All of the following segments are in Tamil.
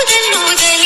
முதல் முதலில்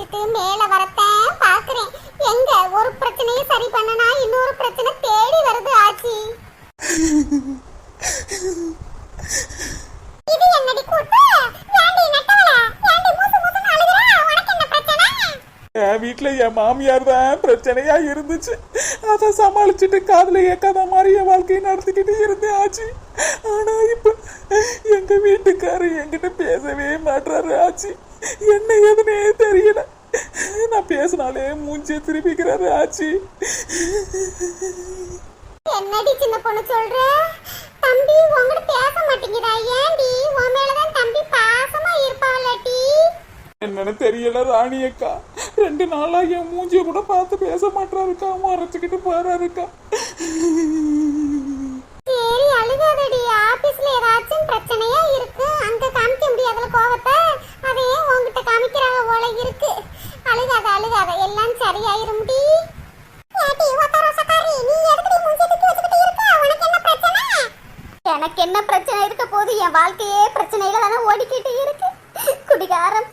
வச்சுட்டு மேல வரத்தேன் பாக்குறேன். எங்க? ஒரு பிரச்சனையை சரி பண்ணனா இன்னொரு பிரச்சனை தேடி வருது ஆச்சி. இது என்னடி கூத்து? ஏண்டி நட்டவள? ஏண்டி மூசு அழுகுற? உனக்கு என்ன பிரச்சனை? என் வீட்டில் என் மாமியார் தான் பிரச்சனையா இருந்துச்சு. அதை சமாளிச்சுட்டு காதில் ஏக்காத மாதிரி என் வாழ்க்கையை நடத்திக்கிட்டு இருந்தேன் ஆச்சு. ஆனா இப்போ எங்க வீட்டுக்காரர் என்கிட்ட பேசவே மாட்டாரு ஆச்சு. என்ன எதுனே தெரியல. நான் பேசினாலே மூஞ்சியை திருப்பிக்கிறாரு ஆச்சு. என்னடி சின்ன பொண்ணு சொல்ற? தம்பி உங்ககிட்ட பேச மாட்டேங்கிறா. ஏண்டி? உன் மேலதான் தம்பி பாசமா இருப்பான்லட்டி என்னன்னு தெரியல ராணி அக்கா. ரெண்டு நாளா என் மூஞ்சிய கூட பார்த்து பேச மாட்டாருக்கா மறைச்சுக்கிட்டு போறாருக்கா? நீ எதுக்கு மூஞ்சி தூக்கி வச்சுக்கிட்டு இருக்க? உனக்கு என்ன பிரச்சனை? எனக்கு என்ன பிரச்சனை இருக்க போது என் வாழ்க்கையே பிரச்சனையில தானே ஓடிக்கிட்டு இருக்கு. குடிகாரம்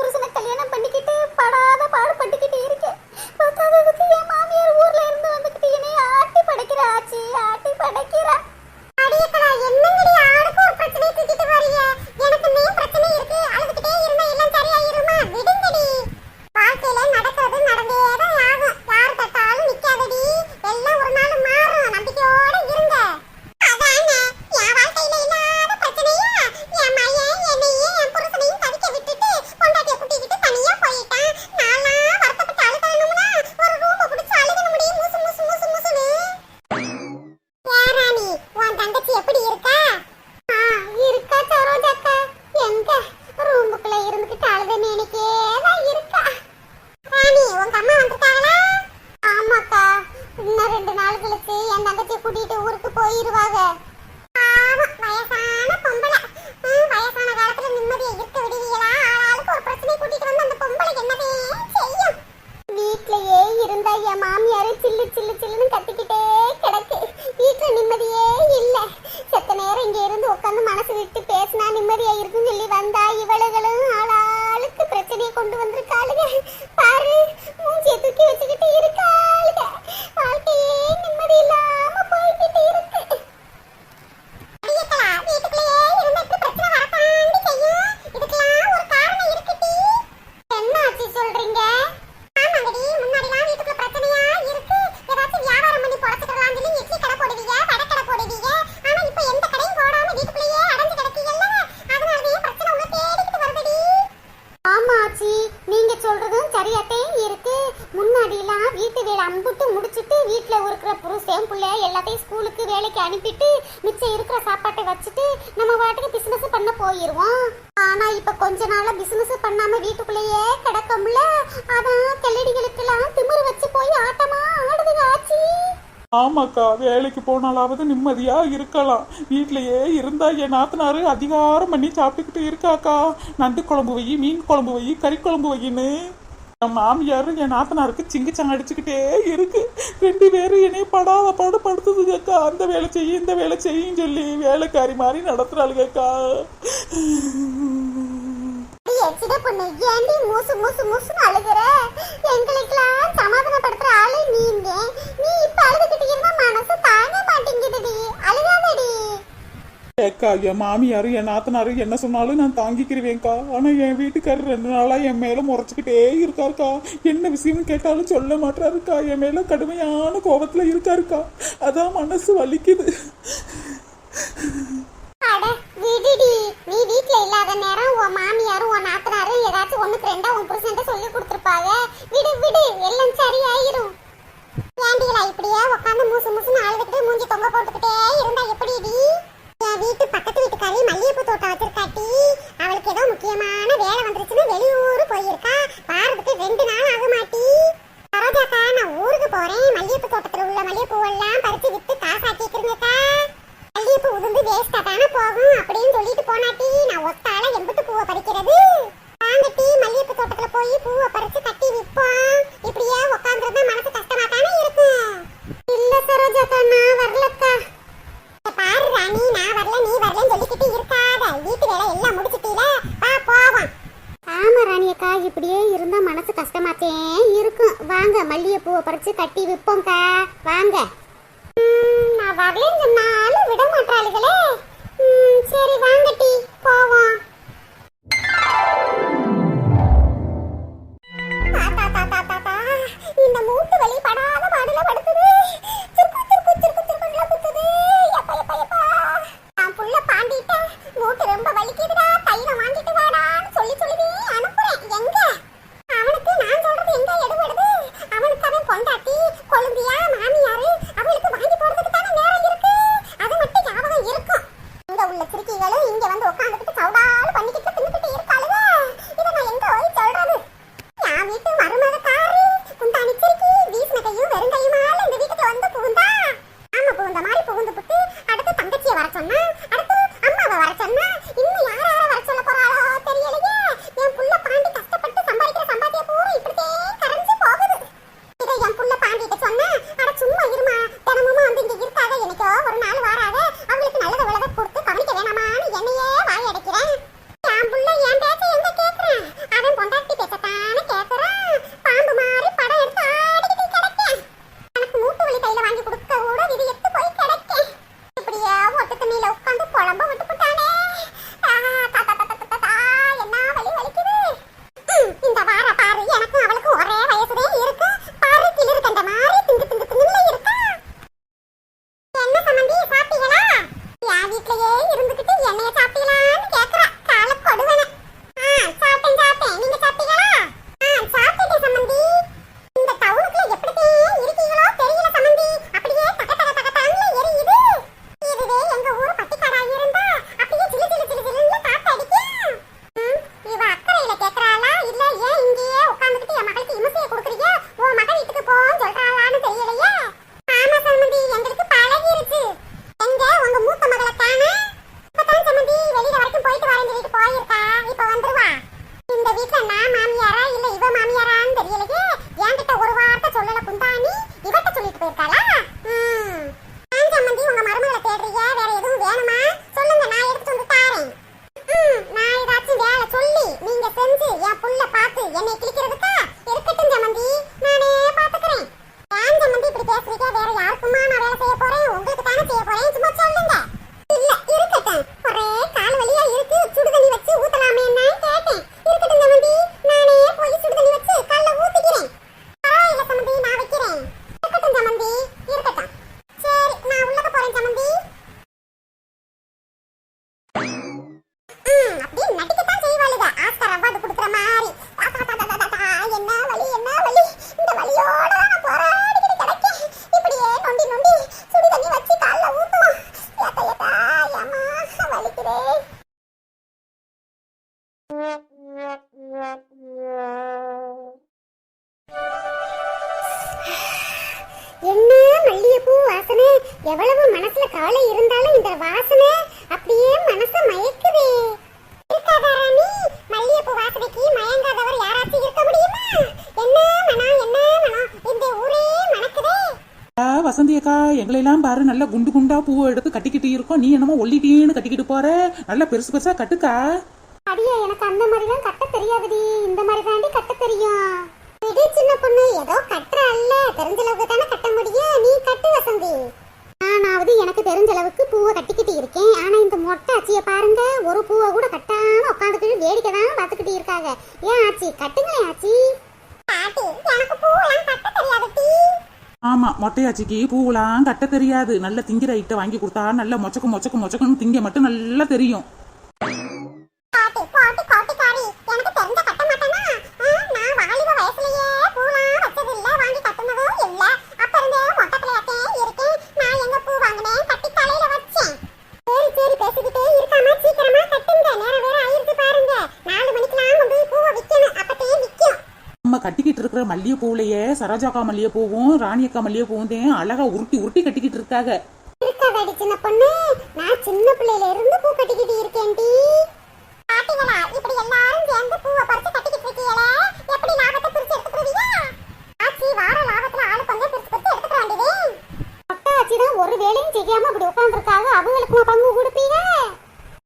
அம்புட்டு முடிச்சுட்டு வீட்டில் இருக்கிற புருஷன் பிள்ளை எல்லாத்தையும் ஸ்கூலுக்கு வேலைக்கு அனுப்பிட்டு மிச்சம் இருக்கிற சாப்பாட்டை வச்சுட்டு நம்ம வாட்டுக்கு பிஸ்னஸ் பண்ண போயிடுவோம் ஆனால் இப்போ கொஞ்ச நாளாக பிஸ்னஸ் பண்ணாம வீட்டுக்குள்ளேயே கிடக்கமுல்ல அதான் கெல்லடிகளுக்கெல்லாம் திமிரு வச்சு போய் ஆட்டமா ஆடுதுங்க ஆச்சி. ஆமாக்கா வேலைக்கு போனாலாவது நிம்மதியா இருக்கலாம். வீட்லயே இருந்தா என் நாத்தனாரு அதிகாரம் பண்ணி சாப்பிட்டுக்கிட்டு இருக்காக்கா. நண்டு குழம்பு வை மீன் குழம்பு வை கறி குழம்பு வையின்னு என் மாமியார் என் நாத்தனாருக்கு சிங்கிச்சம் அடிச்சுக்கிட்டே இருக்கு. ரெண்டு பேரும் என்னைய படாத பாடு படுத்துதுங்கக்கா அந்த வேலை செய்ய இந்த வேலை செய்யும் சொல்லி வேலைக்காரி மாதிரி நடத்துறாளுங்கக்கா அடியே, சின்ன மூசு எங்களுக்கெல்லாம் சமாதானப்படுத்துற ஆளு நீங்க. நீ இப்ப அழுதுகிட்டு இருந்தா மனசு தாங்க மாட்டேன் ஏக்கா என் மாமியார் என் நாத்தனார் என்ன சொன்னாலும் நான் தாங்கிக்கிறவேன்க்கா ஆனால் என் வீட்டுக்காரர் ரெண்டு நாளாக என் மேலே முறைச்சிக்கிட்டே இருக்காருக்கா. என்ன விஷயம்னு கேட்டாலும் சொல்ல மாட்டாருக்கா. என் மேலே கடுமையான கோபத்தில் இருக்காருக்கா. அதான் மனசு வலிக்குது. நீ வீட்டில் இல்லாத நேரம் உன் மாமியாரும் உன் நாத்தனாரும் ஏதாச்சும் ஒன்றுக்கு ரெண்டா உன் புருஷன்ட்ட சொல்லி கொடுத்துருப்பாங்க. விடு விடு. எல்லாம் சரியாயிரும். ஏண்டிகளா இப்படியே உட்காந்து மூசு மூசுன்னு அழுதுகிட்டு மூஞ்சி தொங்க போட்டுக்கிட்டே இருந்தா எப்படி ఇది கட்டி விற்போம்க்கா வாங்க Hello? வசந்தி அக்கா பாரு நல்ல குண்டு குண்டா பூவை எடுத்து கட்டிக்கிட்டு இருக்கோம். நீ என்னமோ ஒல்லிட்டேன்னு கட்டிக்கிட்டு போற? நல்லா பெருசு பெருசா கட்டுக்கா. அடியே எனக்கு அந்த மாதிரி தான் கட்ட தெரியாதுடி. இந்த மாதிரி தாண்டி கட்ட தெரியும். விடு சின்ன பொண்ணு ஏதோ கட்டுற அல்ல. தெரிஞ்ச அளவுக்கு தானே கட்ட முடியும். நீ கட்டு வசந்தி. நானாவது எனக்கு தெரிஞ்ச அளவுக்கு பூவை கட்டிக்கிட்டு இருக்கேன். ஆனா இந்த மொட்டை ஆச்சியை பாருங்க. ஒரு பூவை கூட கட்டாம உட்காந்துக்கிட்டு வேடிக்கை தான் பார்த்துக்கிட்டு இருக்காங்க. ஏன் ஆச்சி? கட்டுங்களேன் ஆச்சி. ஆமா மொட்டையாச்சிக்கு பூவெல்லாம் கட்ட தெரியாது. நல்ல திங்கிற ஐட்டை வாங்கி கொடுத்தா நல்ல மொச்சக்கு மொச்சக்கு மொச்சக்குன்னு திங்க மட்டும் நல்லா தெரியும். இருக்கிற மல்லிகைப்பூவிலேயே சரோஜாக்கா மல்லிகைப்பூவும் ராணியக்கா மல்லிகைப்பூவும் தான் அழகா உருட்டி உருட்டி கட்டிக்கிட்டு இருக்காங்க. இருக்காதடி சின்ன பொண்ணு நான் சின்ன பிள்ளையில இருந்து பூ கட்டிக்கிட்டு இருக்கேன்டி. பாத்தீங்களா இப்படி எல்லாரும் சேர்ந்து பூவை பறிச்சு கட்டிக்கிட்டு இருக்கீங்களே? எப்படி லாபத்தை பிரிச்சு எடுத்துக்கிறீங்க ஆச்சி வார லாபத்துல ஆளு பங்கு பிரிச்சு பிரிச்சு எடுத்துக்க வேண்டியது. ஆச்சி தான் ஒரு வேலையும் செய்யாம இப்படி உட்காந்துருக்காங்க அவங்களுக்கு பங்கு கொடுப்பீங்க?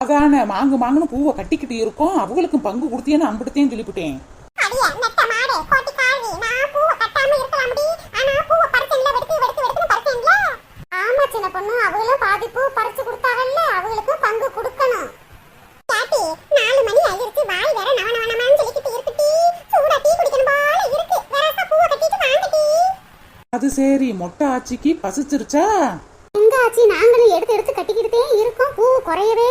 அதானே மாங்கு மாங்குன்னு பூவை கட்டிக்கிட்டு இருக்கோம். அவங்களுக்கும் பங்கு கொடுத்தேன்னு அன்படுத்தேன்னு சொல்லிவிட்டேன் அடியே நெட்ட மாடு கோட்டி காரி நான் பூவை கட்டாம இருக்கலாம்டி ஆனா பூவை பறிச்சேன்ல வெடுத்து வெடுத்து வெடுத்து பறிச்சேன்ல ஆமா சின்ன பொண்ணு அவங்களும் பாதி பூ பறிச்சு கொடுத்தாங்கல்ல அவங்களுக்கும் பங்கு கொடுக்கணும் பாட்டி நாலு மணி ஆயிருச்சு வாய் வேற நவ நவ நவன்னு சொல்லிக்கிட்டு இருக்குடி சூடா டீ குடிக்கணும் போல இருக்கு வேற பூவை கட்டிட்டு வாங்கடி அது சரி மொட்டை ஆச்சிக்கு பசிச்சிருச்சா? எங்க ஆச்சி நாங்களும் எடுத்து எடுத்து கட்டிக்கிட்டே இருக்கோம். பூ குறையவே